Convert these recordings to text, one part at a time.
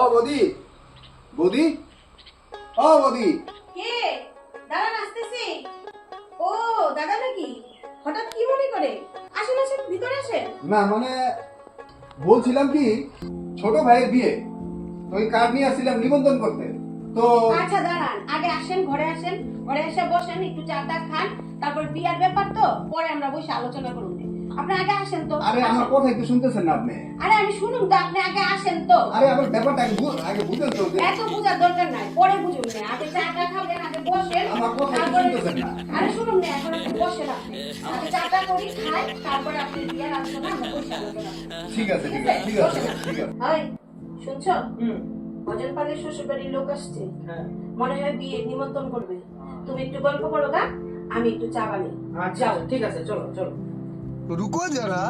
ও বদি। বদি? ও বদি। কে? দাঁড়ান আসতেছি ও দাদা নাকি? হঠাৎ কি মনে করে? আসেন আসেন ভিতরে আসেন। না মানে বলছিলাম কি ছোট ভাইয়ের বিয়ে। তো ওই কার্ড নিয়ে আসছিলাম নিবন্ধন করতে। তো আচ্ছা দাঁড়ান। আগে আসেন ঘরে আসেন। ঘরে এসে বসেন একটু চা টা খান। তারপর বিয়ার ব্যাপার তো পরে আমরা বসে আলোচনা করুন আপনি আগে আসেন তো। আরে আমার কথা একটু শুনতেছেন না আপনি? আরে আমি শুনুন তো আপনি আগে আসেন তো। আরে আমার ব্যাপারটা আগে আগে বুঝেন তো এত বোঝার দরকার নাই পরে বুঝুন না। আগে চা টা খাবেন আগে বসেন আমার কথা তারপরে শুনতেছেন না। আরে শুনুন না এখন একটু বসেন আপনি। আগে চা টা করি খাই তারপরে আপনি বিয়ার আলোচনা আমরা বসে আলোচনা ঠিক আছে ঠিক আছে ঠিক আছে ঠিক আছে। হাই শুনছো? হুম। ভজন পালের শ্বশুর বাড়ির লোক আসছে। হ্যাঁ। মনে হয় বিয়ে নিমন্ত্রণ করবে। তুমি একটু গল্প করো গা আমি একটু চা বানাই। আচ্ছা ঠিক আছে চলো চলো। रुको जरा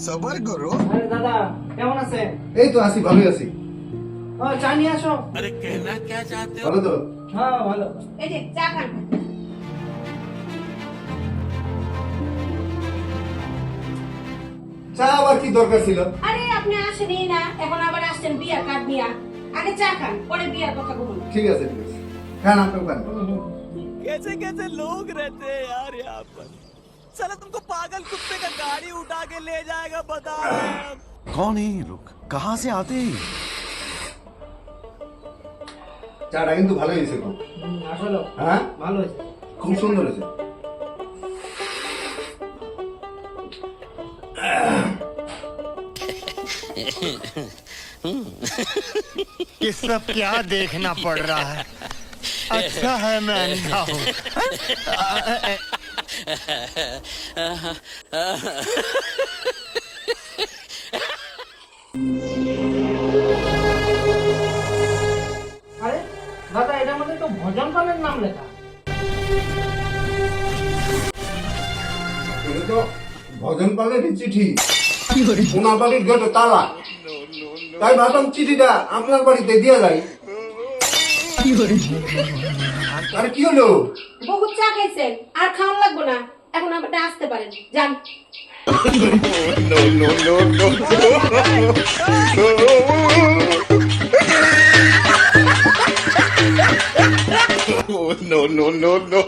सबर करो আরে দাদা কেমন আছেন এই তো আছি ভালোই আছি ও চা নিয়ে আসো ভালো তো হ্যাঁ ভালো এই যে চা খান চা আবার কি দরকার ছিল আরে আপনি আসেনই না এখন আবার আসছেন বিয়া কার্ড নিয়া আগে চা খান পরে বিয়ার কথা বলুন ঠিক আছে ঠিক আছে খান আপনার খান कैसे कैसे लोग रहते हैं यार यहाँ पर साला तुमको पागल कुत्ते का गाड़ी उठा के ले जाएगा बता रहे हैं हम कौन है ये लोग कहाँ से आते हैं চাটা কিন্তু ভালোই হয়েছে খুব হুম, আসলে হ্যাঁ ভালো হয়েছে খুব সুন্দর হয়েছে ये सब क्या देखना पड़ रहा है अच्छा है मैं अंधा हूँ আরে দাদা এটার মধ্যে তো ভজন পালের নাম লেখা। তো ভজন পালের চিঠি। ওনার বাড়ির গেটে তালা। তাই ভাবলাম চিঠিটা আপনার বাড়িতে দিয়ে যাই। আরে কি হলো বহুত চা খাইছেন আর খাওয়ান লাগবো না এখন আপনি আসতে পারেন যান no, no, no, no.